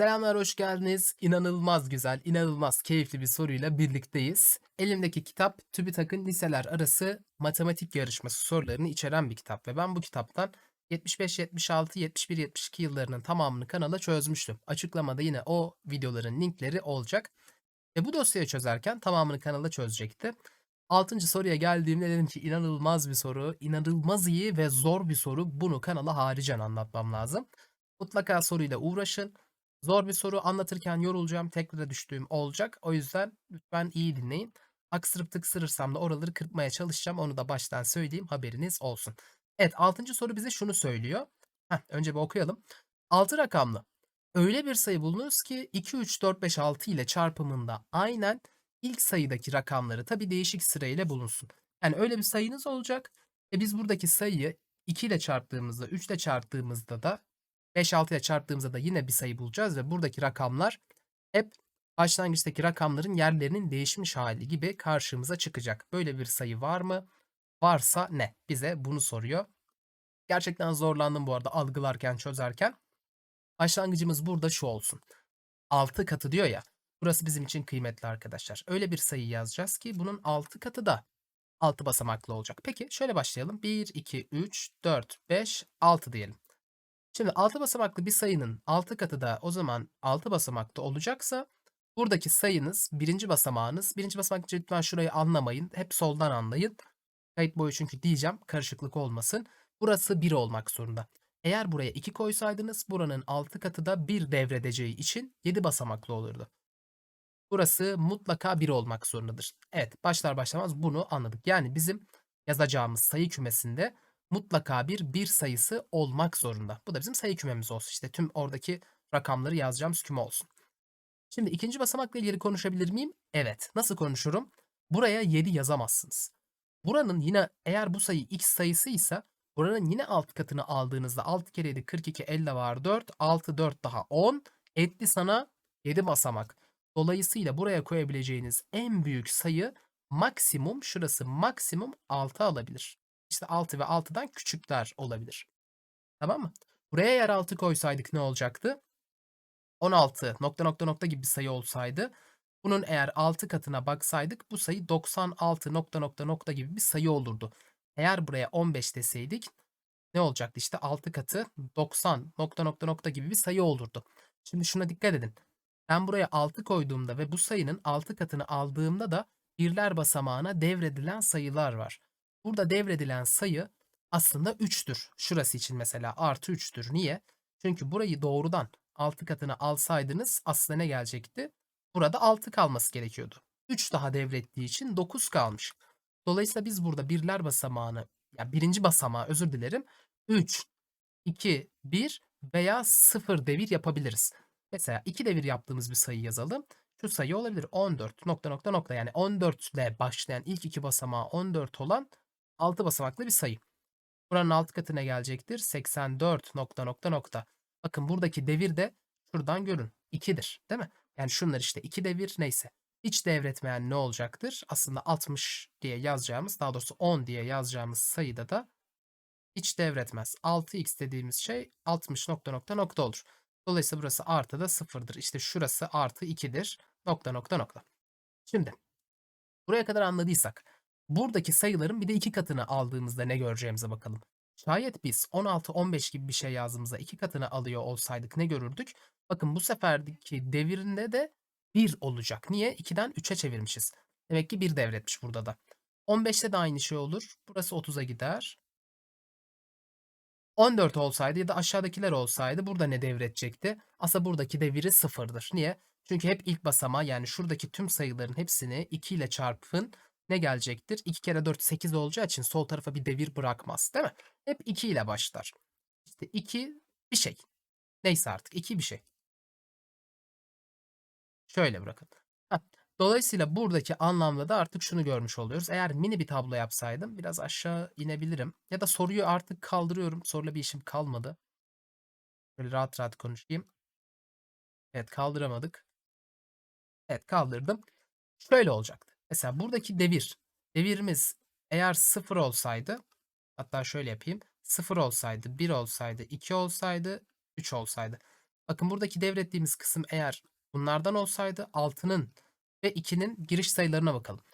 Selamlar, hoş geldiniz. İnanılmaz güzel, inanılmaz keyifli bir soruyla birlikteyiz. Elimdeki kitap TÜBİTAK'ın liseler arası matematik yarışması sorularını içeren bir kitap ve ben bu kitaptan 75, 76, 71, 72 yıllarının tamamını kanala çözmüştüm. Açıklamada yine o videoların linkleri olacak. Ve bu dosyayı çözerken tamamını kanala çözecekti. Altıncı soruya geldiğimde dedim ki inanılmaz bir soru, inanılmaz iyi ve zor bir soru. Bunu kanala haricen anlatmam lazım. Mutlaka soruyla uğraşın. Zor bir soru anlatırken yorulacağım, tekrara düştüğüm olacak. O yüzden lütfen iyi dinleyin. Aksırıp tıksırırsam da oraları kırpmaya çalışacağım. Onu da baştan söyleyeyim, haberiniz olsun. Evet, 6. soru bize şunu söylüyor. Heh, önce bir okuyalım. 6 rakamlı. Öyle bir sayı bulunuz ki 2, 3, 4, 5, 6 ile çarpımında aynen ilk sayıdaki rakamları tabi değişik sırayla bulunsun. Yani öyle bir sayınız olacak. E biz buradaki sayıyı 2 ile çarptığımızda, 3 ile çarptığımızda da 5 6 ile çarptığımızda da yine bir sayı bulacağız ve buradaki rakamlar hep başlangıçtaki rakamların yerlerinin değişmiş hali gibi karşımıza çıkacak. Böyle bir sayı var mı? Varsa ne? Bize bunu soruyor. Gerçekten zorlandım bu arada algılarken, çözerken. Başlangıcımız burada şu olsun. 6 katı diyor ya. Burası bizim için kıymetli arkadaşlar. Öyle bir sayı yazacağız ki bunun 6 katı da 6 basamaklı olacak. Peki şöyle başlayalım. 1, 2, 3, 4, 5, 6 diyelim. Şimdi 6 basamaklı bir sayının 6 katı da o zaman 6 basamakta olacaksa buradaki sayınız birinci basamağınız. Birinci basamak lütfen şurayı anlamayın. Hep soldan anlayın. Kayıt boyu çünkü diyeceğim karışıklık olmasın. Burası 1 olmak zorunda. Eğer buraya 2 koysaydınız buranın 6 katı da 1 devredeceği için 7 basamaklı olurdu. Burası mutlaka 1 olmak zorundadır. Evet başlar başlamaz bunu anladık. Yani bizim yazacağımız sayı kümesinde mutlaka bir bir sayısı olmak zorunda. Bu da bizim sayı kümemiz olsun. İşte tüm oradaki rakamları yazacağımız küme olsun. Şimdi ikinci basamakla ilgili konuşabilir miyim? Evet. Nasıl konuşurum? Buraya 7 yazamazsınız. Buranın yine eğer bu sayı x sayısıysa buranın yine alt katını aldığınızda 6 kere 7 42 50 var 4 6 4 daha 10 etti sana 7 basamak. Dolayısıyla buraya koyabileceğiniz en büyük sayı maksimum şurası maksimum 6 alabilir. İşte 6 ve 6'dan küçükler olabilir. Tamam mı? Buraya eğer 6 koysaydık ne olacaktı? 16 nokta nokta nokta gibi bir sayı olsaydı bunun eğer 6 katına baksaydık bu sayı 96 nokta nokta nokta gibi bir sayı olurdu. Eğer buraya 15 deseydik ne olacaktı? İşte 6 katı 90 nokta nokta nokta gibi bir sayı olurdu. Şimdi şuna dikkat edin. Ben buraya 6 koyduğumda ve bu sayının 6 katını aldığımda da birler basamağına devredilen sayılar var. Burada devredilen sayı aslında 3'tür. Şurası için mesela artı 3'tür. Niye? Çünkü burayı doğrudan 6 katını alsaydınız aslında ne gelecekti? Burada 6 kalması gerekiyordu. 3 daha devrettiği için 9 kalmış. Dolayısıyla biz burada birler basamağını, ya birinci basamağı özür dilerim, 3, 2, 1 veya 0 devir yapabiliriz. Mesela 2 devir yaptığımız bir sayı yazalım. Şu sayı olabilir 14 nokta nokta nokta yani 14 ile başlayan ilk iki basamağı 14 olan 6 basamaklı bir sayı. Buranın alt katına gelecektir. 84 nokta nokta nokta. Bakın buradaki devir de şuradan görün. 2'dir değil mi? Yani şunlar işte 2 devir neyse. Hiç devretmeyen ne olacaktır? Aslında 60 diye yazacağımız daha doğrusu 10 diye yazacağımız sayıda da hiç devretmez. 6x dediğimiz şey 60 nokta nokta nokta olur. Dolayısıyla burası artı da sıfırdır. İşte şurası artı 2'dir. Nokta nokta nokta. Şimdi buraya kadar anladıysak buradaki sayıların bir de iki katını aldığımızda ne göreceğimize bakalım. Şayet biz 16, 15 gibi bir şey yazdığımızda iki katını alıyor olsaydık ne görürdük? Bakın bu seferdeki devirinde de 1 olacak. Niye? 2'den 3'e çevirmişiz. Demek ki 1 devretmiş burada da. 15'te de aynı şey olur. Burası 30'a gider. 14 olsaydı ya da aşağıdakiler olsaydı burada ne devredecekti? Aslında buradaki deviri sıfırdır. Niye? Çünkü hep ilk basamağı yani şuradaki tüm sayıların hepsini 2 ile çarpın ne gelecektir? 2 kere 4 8 olacağı için sol tarafa bir devir bırakmaz değil mi? Hep 2 ile başlar. İşte 2 bir şey. Neyse artık 2 bir şey. Şöyle bırakın. Dolayısıyla buradaki anlamda da artık şunu görmüş oluyoruz. Eğer mini bir tablo yapsaydım biraz aşağı inebilirim. Ya da soruyu artık kaldırıyorum. Soruyla bir işim kalmadı. Böyle rahat rahat konuşayım. Evet kaldıramadık. Evet kaldırdım. Şöyle olacaktı. Mesela buradaki devir. Devirimiz eğer 0 olsaydı hatta şöyle yapayım. 0 olsaydı, 1 olsaydı, 2 olsaydı, 3 olsaydı. Bakın buradaki devrettiğimiz kısım eğer bunlardan olsaydı 6'nın ve 2'nin giriş sayılarına bakalım.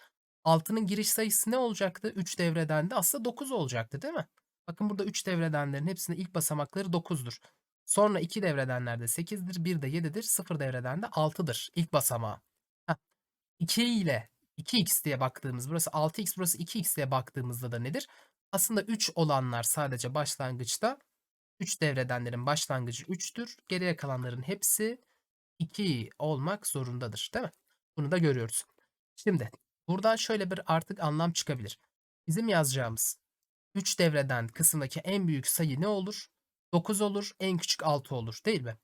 6'nın giriş sayısı ne olacaktı? 3 devreden de aslında 9 olacaktı değil mi? Bakın burada 3 devredenlerin hepsinin ilk basamakları 9'dur. Sonra 2 devredenlerde 8'dir, 1 de 7'dir, 0 devreden de 6'dır ilk basamağı. Heh. 2 ile 2x diye baktığımız, burası 6x, burası 2x diye baktığımızda da nedir? Aslında 3 olanlar sadece başlangıçta 3 devredenlerin başlangıcı 3'tür. Geriye kalanların hepsi 2 olmak zorundadır, değil mi? Bunu da görüyoruz. Şimdi buradan şöyle bir artık anlam çıkabilir. Bizim yazacağımız 3 devreden kısımdaki en büyük sayı ne olur? 9 olur, en küçük 6 olur değil mi?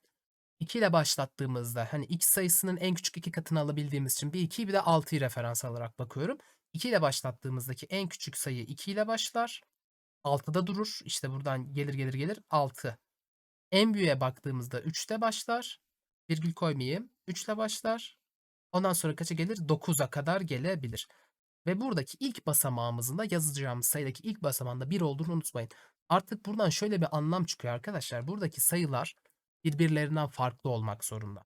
2 ile başlattığımızda hani x sayısının en küçük iki katını alabildiğimiz için bir 2'yi bir de 6'yı referans alarak bakıyorum. 2 ile başlattığımızdaki en küçük sayı 2 ile başlar. 6'da durur. İşte buradan gelir gelir gelir 6. En büyüğe baktığımızda 3'te başlar. Virgül koymayayım. 3 ile başlar. Ondan sonra kaça gelir? 9'a kadar gelebilir. Ve buradaki ilk basamağımızın da yazacağımız sayıdaki ilk basamağında 1 olduğunu unutmayın. Artık buradan şöyle bir anlam çıkıyor arkadaşlar. Buradaki sayılar birbirlerinden farklı olmak zorunda.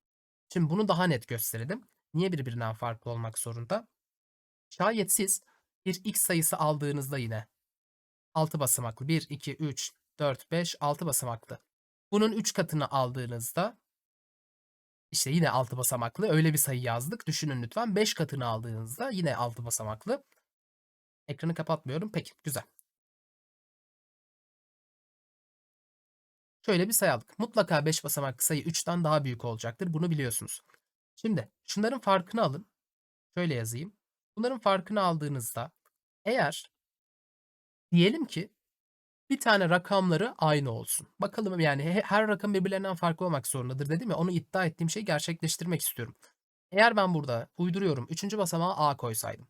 Şimdi bunu daha net gösterelim. Niye birbirinden farklı olmak zorunda? Şayet siz bir x sayısı aldığınızda yine 6 basamaklı 1, 2, 3, 4, 5, 6 basamaklı. Bunun 3 katını aldığınızda işte yine 6 basamaklı öyle bir sayı yazdık. Düşünün lütfen 5 katını aldığınızda yine 6 basamaklı. Ekranı kapatmıyorum. Peki güzel. Şöyle bir sayı aldık. Mutlaka 5 basamaklı sayı 3'ten daha büyük olacaktır. Bunu biliyorsunuz. Şimdi şunların farkını alın. Şöyle yazayım. Bunların farkını aldığınızda eğer diyelim ki bir tane rakamları aynı olsun. Bakalım yani her rakam birbirlerinden farklı olmak zorundadır dedim ya onu iddia ettiğim şeyi gerçekleştirmek istiyorum. Eğer ben burada uyduruyorum 3. basamağa a koysaydım.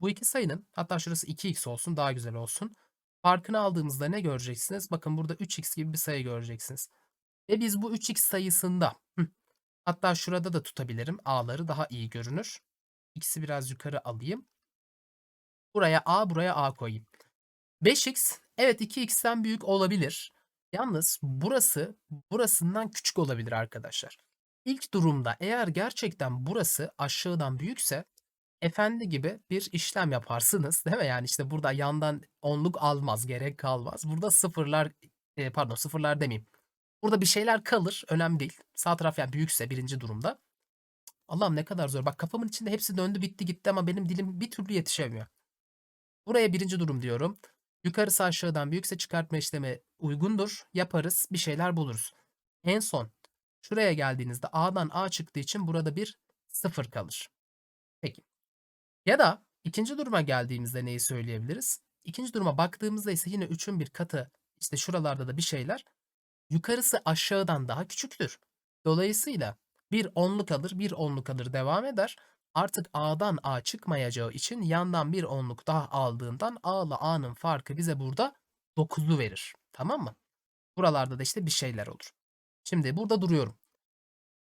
Bu iki sayının hatta şurası 2x olsun daha güzel olsun. Farkını aldığımızda ne göreceksiniz? Bakın burada 3x gibi bir sayı göreceksiniz. Ve biz bu 3x sayısında hatta şurada da tutabilirim. A'ları daha iyi görünür. X'i biraz yukarı alayım. Buraya A buraya A koyayım. 5x evet 2x'ten büyük olabilir. Yalnız burası burasından küçük olabilir arkadaşlar. İlk durumda eğer gerçekten burası aşağıdan büyükse efendi gibi bir işlem yaparsınız değil mi? Yani işte burada yandan onluk almaz, gerek kalmaz. Burada sıfırlar e, pardon sıfırlar demeyeyim. Burada bir şeyler kalır, önemli değil. Sağ taraf yani büyükse birinci durumda. Allah'ım ne kadar zor. Bak kafamın içinde hepsi döndü bitti gitti ama benim dilim bir türlü yetişemiyor. Buraya birinci durum diyorum. Yukarısı aşağıdan büyükse çıkartma işlemi uygundur. Yaparız, bir şeyler buluruz. En son şuraya geldiğinizde A'dan A çıktığı için burada bir sıfır kalır. Peki. Ya da ikinci duruma geldiğimizde neyi söyleyebiliriz? İkinci duruma baktığımızda ise yine 3'ün bir katı işte şuralarda da bir şeyler yukarısı aşağıdan daha küçüktür. Dolayısıyla bir onluk alır, bir onluk alır devam eder. Artık A'dan A çıkmayacağı için yandan bir onluk daha aldığından A ile A'nın farkı bize burada 9'lu verir. Tamam mı? Buralarda da işte bir şeyler olur. Şimdi burada duruyorum.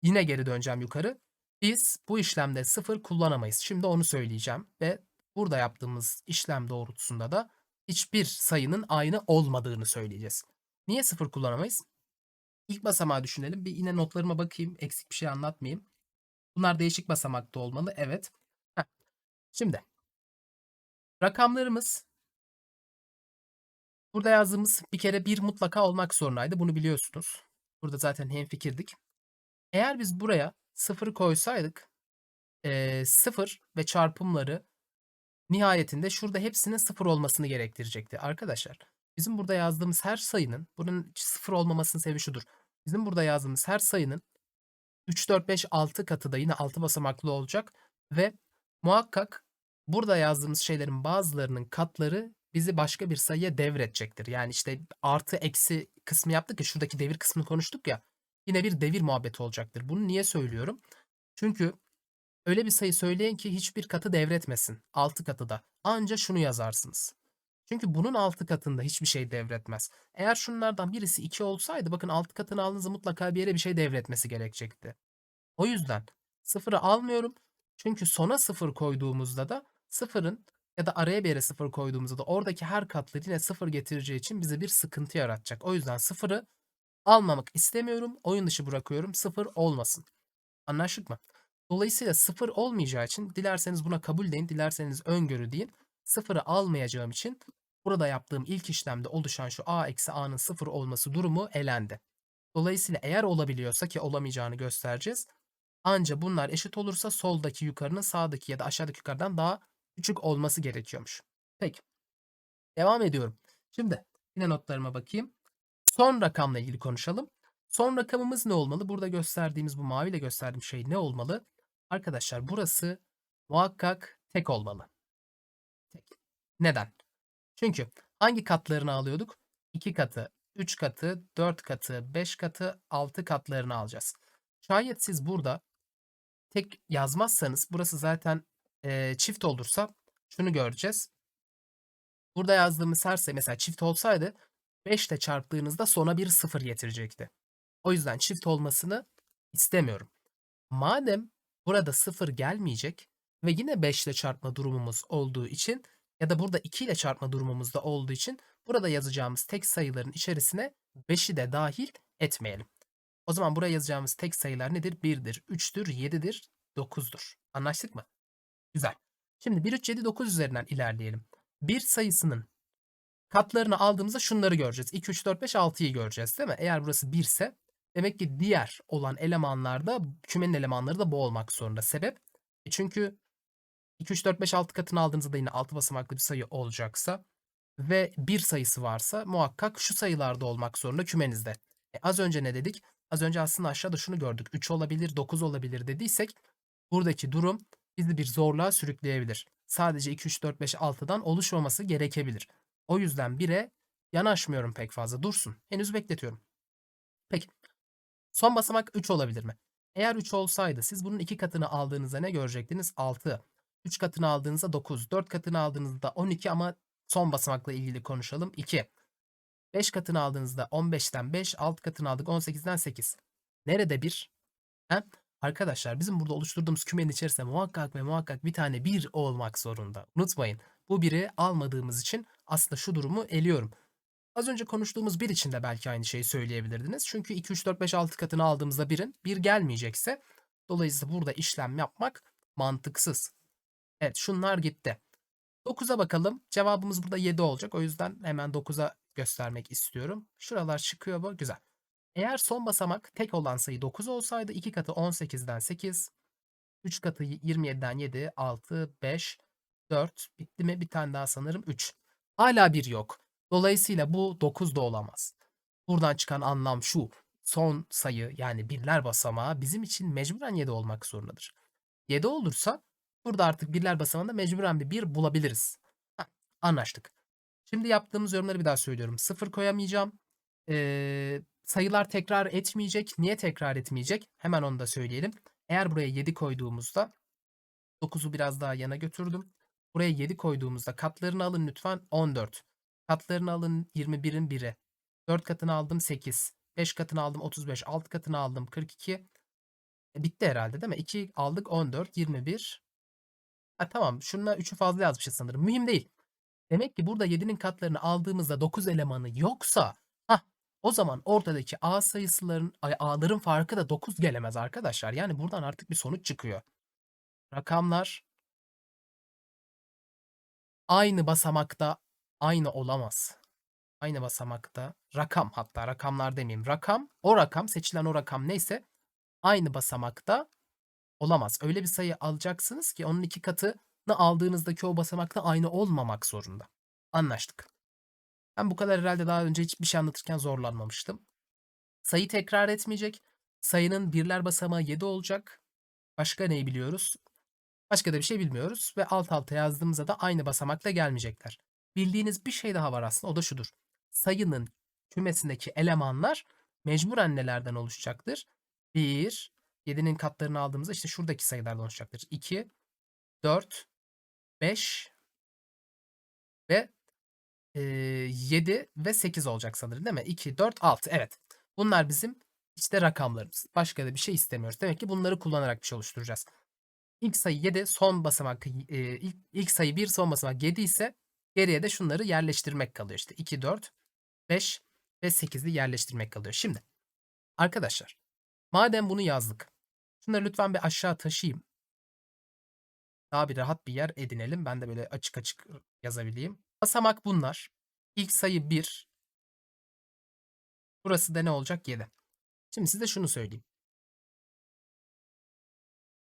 Yine geri döneceğim yukarı. Biz bu işlemde sıfır kullanamayız. Şimdi onu söyleyeceğim ve burada yaptığımız işlem doğrultusunda da hiçbir sayının aynı olmadığını söyleyeceğiz. Niye sıfır kullanamayız? İlk basamağı düşünelim. Bir yine notlarıma bakayım. Eksik bir şey anlatmayayım. Bunlar değişik basamakta olmalı. Evet. Heh. Şimdi rakamlarımız burada yazdığımız bir kere bir mutlaka olmak zorundaydı. Bunu biliyorsunuz. Burada zaten hemfikirdik. Eğer biz buraya sıfır koysaydık e, sıfır ve çarpımları nihayetinde şurada hepsinin sıfır olmasını gerektirecekti. Arkadaşlar bizim burada yazdığımız her sayının bunun sıfır olmamasının sebebi şudur. Bizim burada yazdığımız her sayının 3, 4, 5, 6 katı da yine 6 basamaklı olacak ve muhakkak burada yazdığımız şeylerin bazılarının katları bizi başka bir sayıya devredecektir. Yani işte artı eksi kısmı yaptık ya şuradaki devir kısmını konuştuk ya yine bir devir muhabbeti olacaktır. Bunu niye söylüyorum? Çünkü öyle bir sayı söyleyin ki hiçbir katı devretmesin. 6 katı da. Anca şunu yazarsınız. Çünkü bunun 6 katında hiçbir şey devretmez. Eğer şunlardan birisi 2 olsaydı bakın 6 katını aldığınızda mutlaka bir yere bir şey devretmesi gerekecekti. O yüzden sıfırı almıyorum. Çünkü sona sıfır koyduğumuzda da sıfırın ya da araya bir yere sıfır koyduğumuzda da oradaki her katlı yine sıfır getireceği için bize bir sıkıntı yaratacak. O yüzden sıfırı Almamak istemiyorum. Oyun dışı bırakıyorum. 0 olmasın. Anlaştık mı? Dolayısıyla 0 olmayacağı için dilerseniz buna kabul deyin, dilerseniz öngörü deyin. 0'ı almayacağım için burada yaptığım ilk işlemde oluşan şu a eksi a'nın 0 olması durumu elendi. Dolayısıyla eğer olabiliyorsa ki olamayacağını göstereceğiz. Anca bunlar eşit olursa soldaki yukarının sağdaki ya da aşağıdaki yukarıdan daha küçük olması gerekiyormuş. Peki. Devam ediyorum. Şimdi yine notlarıma bakayım. Son rakamla ilgili konuşalım. Son rakamımız ne olmalı? Burada gösterdiğimiz bu maviyle gösterdiğim şey ne olmalı? Arkadaşlar burası muhakkak tek olmalı. Tek. Neden? Çünkü hangi katlarını alıyorduk? 2 katı, 3 katı, 4 katı, 5 katı, 6 katlarını alacağız. Şayet siz burada tek yazmazsanız burası zaten e, çift olursa şunu göreceğiz. Burada yazdığımız her sayı mesela çift olsaydı 5 ile çarptığınızda sona bir sıfır getirecekti. O yüzden çift olmasını istemiyorum. Madem burada sıfır gelmeyecek ve yine 5 ile çarpma durumumuz olduğu için ya da burada 2 ile çarpma durumumuz da olduğu için burada yazacağımız tek sayıların içerisine 5'i de dahil etmeyelim. O zaman buraya yazacağımız tek sayılar nedir? 1'dir, 3'tür, 7'dir, 9'dur. Anlaştık mı? Güzel. Şimdi 1, 3, 7, 9 üzerinden ilerleyelim. Bir sayısının katlarını aldığımızda şunları göreceğiz. 2, 3, 4, 5, 6'yı göreceğiz değil mi? Eğer burası 1 ise demek ki diğer olan elemanlarda kümenin elemanları da bu olmak zorunda. Sebep? E çünkü 2, 3, 4, 5, 6 katını aldığınızda da yine 6 basamaklı bir sayı olacaksa ve bir sayısı varsa muhakkak şu sayılarda olmak zorunda kümenizde. E az önce ne dedik? Az önce aslında aşağıda şunu gördük. 3 olabilir, 9 olabilir dediysek buradaki durum bizi bir zorluğa sürükleyebilir. Sadece 2, 3, 4, 5, 6'dan oluşmaması gerekebilir. O yüzden 1'e yanaşmıyorum pek fazla. Dursun. Henüz bekletiyorum. Peki. Son basamak 3 olabilir mi? Eğer 3 olsaydı siz bunun 2 katını aldığınızda ne görecektiniz? 6. 3 katını aldığınızda 9. 4 katını aldığınızda 12 ama son basamakla ilgili konuşalım. 2. 5 katını aldığınızda 15'ten 5, 6 katını aldık 18'den 8. Nerede 1? He? Arkadaşlar bizim burada oluşturduğumuz kümenin içerisinde muhakkak ve muhakkak bir tane 1 olmak zorunda. Unutmayın. Bu 1'i almadığımız için aslında şu durumu eliyorum. Az önce konuştuğumuz 1 için de belki aynı şeyi söyleyebilirdiniz. Çünkü 2, 3, 4, 5, 6 katını aldığımızda 1'in 1 gelmeyecekse dolayısıyla burada işlem yapmak mantıksız. Evet şunlar gitti. 9'a bakalım. Cevabımız burada 7 olacak. O yüzden hemen 9'a göstermek istiyorum. Şuralar çıkıyor bu. Güzel. Eğer son basamak tek olan sayı 9 olsaydı 2 katı 18'den 8, 3 katı 27'den 7, 6, 5, 4. Bitti mi? Bir tane daha sanırım 3. Hala 1 yok. Dolayısıyla bu 9 da olamaz. Buradan çıkan anlam şu. Son sayı yani birler basamağı bizim için mecburen 7 olmak zorundadır. 7 olursa burada artık birler basamağında mecburen bir 1 bulabiliriz. Heh, anlaştık. Şimdi yaptığımız yorumları bir daha söylüyorum. 0 koyamayacağım. Ee, sayılar tekrar etmeyecek. Niye tekrar etmeyecek? Hemen onu da söyleyelim. Eğer buraya 7 koyduğumuzda 9'u biraz daha yana götürdüm. Buraya 7 koyduğumuzda katlarını alın lütfen 14. Katlarını alın 21'in 1'i. 4 katını aldım 8. 5 katını aldım 35. 6 katını aldım 42. E, bitti herhalde değil mi? 2 aldık 14, 21. Ha, tamam şununla 3'ü fazla yazmışız sanırım. Mühim değil. Demek ki burada 7'nin katlarını aldığımızda 9 elemanı yoksa hah, o zaman ortadaki A sayısıların A'ların farkı da 9 gelemez arkadaşlar. Yani buradan artık bir sonuç çıkıyor. Rakamlar aynı basamakta aynı olamaz. Aynı basamakta rakam hatta rakamlar demeyeyim. Rakam o rakam seçilen o rakam neyse aynı basamakta olamaz. Öyle bir sayı alacaksınız ki onun iki katını aldığınızdaki o basamakta aynı olmamak zorunda. Anlaştık. Ben bu kadar herhalde daha önce hiçbir şey anlatırken zorlanmamıştım. Sayı tekrar etmeyecek. Sayının birler basamağı 7 olacak. Başka neyi biliyoruz? Başka da bir şey bilmiyoruz ve alt alta yazdığımızda da aynı basamakla gelmeyecekler. Bildiğiniz bir şey daha var aslında o da şudur. Sayının kümesindeki elemanlar mecburen nelerden oluşacaktır? 1, 7'nin katlarını aldığımızda işte şuradaki sayılardan oluşacaktır. 2, 4, 5 ve e, 7 ve 8 olacak sanırım değil mi? 2, 4, 6 evet. Bunlar bizim işte rakamlarımız. Başka da bir şey istemiyoruz. Demek ki bunları kullanarak bir şey oluşturacağız. İlk sayı 7, son basamak e, ilk, ilk sayı 1, son basamak 7 ise geriye de şunları yerleştirmek kalıyor. İşte 2, 4, 5 ve 8'i yerleştirmek kalıyor. Şimdi Arkadaşlar madem bunu yazdık. Şunları lütfen bir aşağı taşıyayım. Daha bir rahat bir yer edinelim. Ben de böyle açık açık yazabileyim. Basamak bunlar. İlk sayı 1. Burası da ne olacak? 7. Şimdi size şunu söyleyeyim.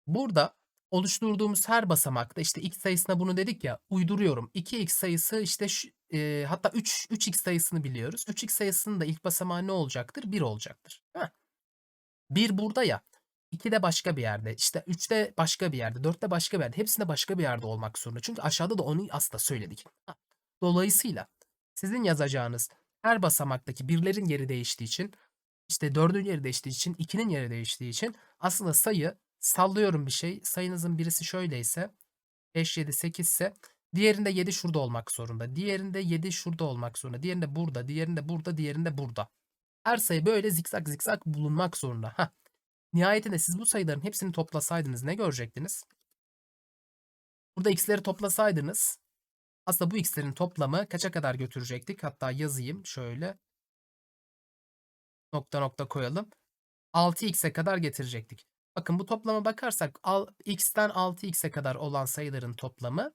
Burada oluşturduğumuz her basamakta işte x sayısına bunu dedik ya uyduruyorum. 2x sayısı işte şu, e, hatta 3 3x sayısını biliyoruz. 3x sayısının da ilk basamağı ne olacaktır? 1 olacaktır. Mi? 1 burada ya. 2 de başka bir yerde. işte 3 de başka bir yerde. 4 de başka bir yerde. Hepsinde başka bir yerde olmak zorunda. Çünkü aşağıda da onu aslında söyledik. Dolayısıyla sizin yazacağınız her basamaktaki birlerin yeri değiştiği için işte 4'ün yeri değiştiği için 2'nin yeri değiştiği için aslında sayı sallıyorum bir şey. Sayınızın birisi şöyleyse 5, 7, 8 ise diğerinde 7 şurada olmak zorunda. Diğerinde 7 şurada olmak zorunda. Diğerinde burada, diğerinde burada, diğerinde burada. Her sayı böyle zikzak zikzak bulunmak zorunda. Heh. Nihayetinde siz bu sayıların hepsini toplasaydınız ne görecektiniz? Burada x'leri toplasaydınız aslında bu x'lerin toplamı kaça kadar götürecektik? Hatta yazayım şöyle. Nokta nokta koyalım. 6x'e kadar getirecektik. Bakın bu toplama bakarsak x'ten 6x'e kadar olan sayıların toplamı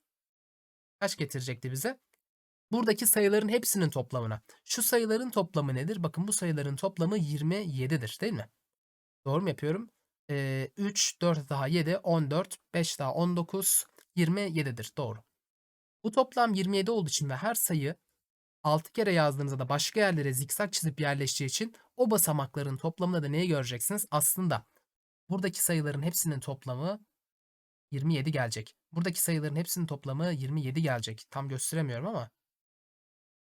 kaç getirecekti bize? Buradaki sayıların hepsinin toplamına. Şu sayıların toplamı nedir? Bakın bu sayıların toplamı 27'dir değil mi? Doğru mu yapıyorum? Ee, 3, 4 daha 7, 14, 5 daha 19, 27'dir. Doğru. Bu toplam 27 olduğu için ve her sayı 6 kere yazdığınızda da başka yerlere zikzak çizip yerleşeceği için o basamakların toplamında da neyi göreceksiniz? Aslında buradaki sayıların hepsinin toplamı 27 gelecek. Buradaki sayıların hepsinin toplamı 27 gelecek. Tam gösteremiyorum ama.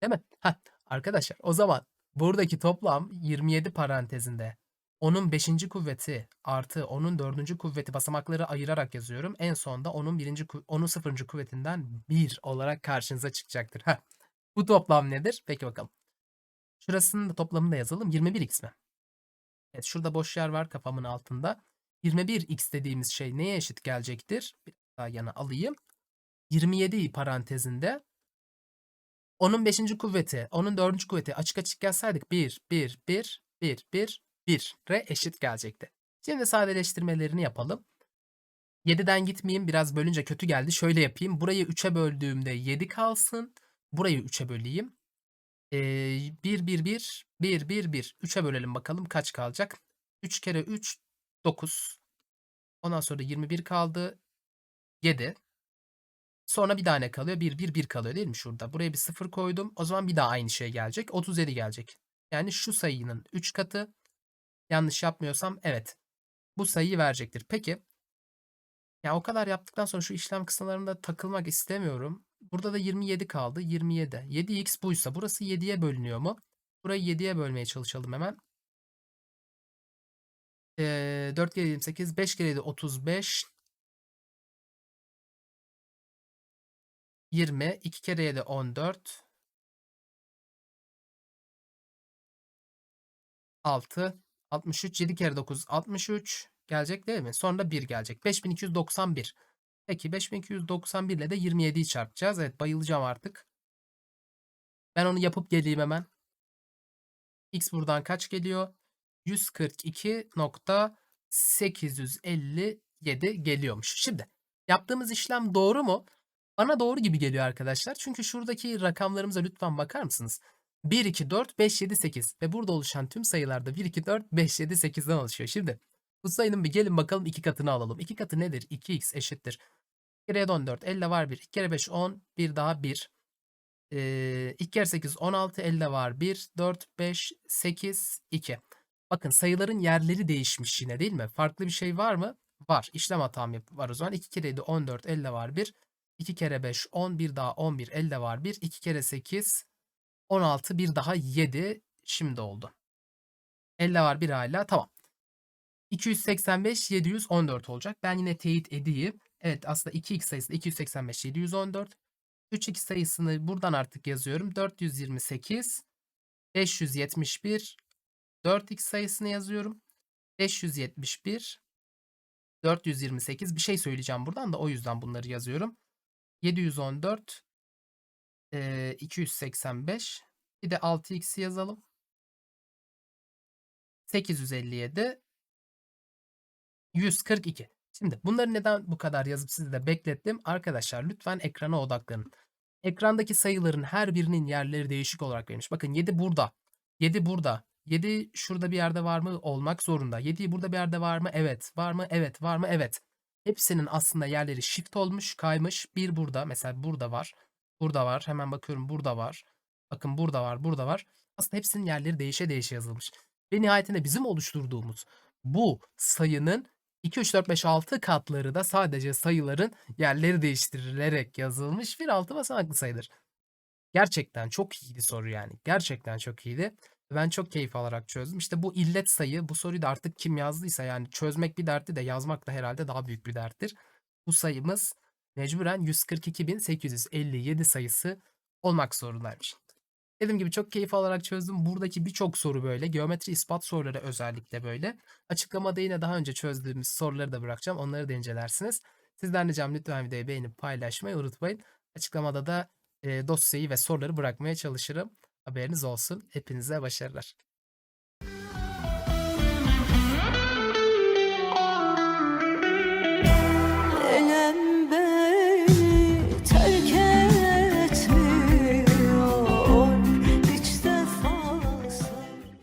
Değil mi? Heh, arkadaşlar o zaman buradaki toplam 27 parantezinde onun 5. kuvveti artı onun 4. kuvveti basamakları ayırarak yazıyorum. En sonda onun 1. onun 0. kuvvetinden 1 olarak karşınıza çıkacaktır. Heh. Bu toplam nedir? Peki bakalım. Şurasının da toplamını da yazalım. 21x mi? Evet şurada boş yer var kafamın altında. 21x dediğimiz şey neye eşit gelecektir? Bir daha yana alayım. 27 parantezinde onun 5. kuvveti, onun 4. kuvveti açık açık yazsaydık 1, 1, 1, 1, 1, 1'e eşit gelecekti. Şimdi sadeleştirmelerini yapalım. 7'den gitmeyeyim biraz bölünce kötü geldi. Şöyle yapayım. Burayı 3'e böldüğümde 7 kalsın. Burayı 3'e böleyim. Ee, 1, 1, 1, 1, 1, 1. 3'e bölelim bakalım kaç kalacak. 3 kere 3, 9. Ondan sonra 21 kaldı. 7. Sonra bir tane kalıyor. 1, 1, 1 kalıyor değil mi şurada? Buraya bir 0 koydum. O zaman bir daha aynı şey gelecek. 37 gelecek. Yani şu sayının 3 katı. Yanlış yapmıyorsam evet. Bu sayıyı verecektir. Peki. Ya o kadar yaptıktan sonra şu işlem kısımlarında takılmak istemiyorum. Burada da 27 kaldı. 27. 7x buysa burası 7'ye bölünüyor mu? Burayı 7'ye bölmeye çalışalım hemen. Ee, 4 kere 28, 5 kere 7 35. 20, 2 kere 7 14. 6, 63, 7 kere 9 63 gelecek değil mi? Sonra 1 gelecek. 5291. Peki 5291 ile de 27'yi çarpacağız. Evet bayılacağım artık. Ben onu yapıp geleyim hemen. X buradan kaç geliyor? 142.857 geliyormuş. Şimdi yaptığımız işlem doğru mu? Bana doğru gibi geliyor arkadaşlar. Çünkü şuradaki rakamlarımıza lütfen bakar mısınız? 1, 2, 4, 5, 7, 8 ve burada oluşan tüm sayılarda 1, 2, 4, 5, 7, 8'den oluşuyor. Şimdi bu sayının bir gelin bakalım iki katını alalım. İki katı nedir? 2x eşittir. 2 kere 14, 50 var 1. 2 kere 5, 10, 1 daha 1. Ee, 2 kere 8, 16, 50 var 1, 4, 5, 8, 2. Bakın sayıların yerleri değişmiş yine değil mi? Farklı bir şey var mı? Var. İşlem hatam var o zaman. 2 kere 7, 14, 50 var 1. 2 kere 5, 10, 1 daha 11, 50 var 1. 2 kere 8, 16, bir daha 7. Şimdi oldu. 50 var bir hala. Tamam. 285, 714 olacak. Ben yine teyit edeyim. Evet aslında 2x sayısı 285, 714. 3x sayısını buradan artık yazıyorum. 428, 571, 4x sayısını yazıyorum. 571, 428 bir şey söyleyeceğim buradan da o yüzden bunları yazıyorum. 714, e, 285 bir de 6x'i yazalım. 857 142. Şimdi bunları neden bu kadar yazıp sizi de beklettim? Arkadaşlar lütfen ekrana odaklanın. Ekrandaki sayıların her birinin yerleri değişik olarak verilmiş. Bakın 7 burada. 7 burada. 7 şurada bir yerde var mı? Olmak zorunda. 7 burada bir yerde var mı? Evet. Var mı? Evet. Var mı? Evet. Hepsinin aslında yerleri shift olmuş, kaymış. Bir burada. Mesela burada var. Burada var. Hemen bakıyorum burada var. Bakın burada var. Burada var. Aslında hepsinin yerleri değişe değişe yazılmış. Ve nihayetinde bizim oluşturduğumuz bu sayının 2, 3, 4, 5, 6 katları da sadece sayıların yerleri değiştirilerek yazılmış bir altı basamaklı sayıdır. Gerçekten çok iyiydi soru yani. Gerçekten çok iyiydi. Ben çok keyif alarak çözdüm. İşte bu illet sayı, bu soruyu da artık kim yazdıysa yani çözmek bir dertti de yazmak da herhalde daha büyük bir derttir. Bu sayımız mecburen 142.857 sayısı olmak zorundaymış. Dediğim gibi çok keyif alarak çözdüm. Buradaki birçok soru böyle. Geometri ispat soruları özellikle böyle. Açıklamada yine daha önce çözdüğümüz soruları da bırakacağım. Onları da incelersiniz. Sizden ricam lütfen videoyu beğenip paylaşmayı unutmayın. Açıklamada da e, dosyayı ve soruları bırakmaya çalışırım. Haberiniz olsun. Hepinize başarılar.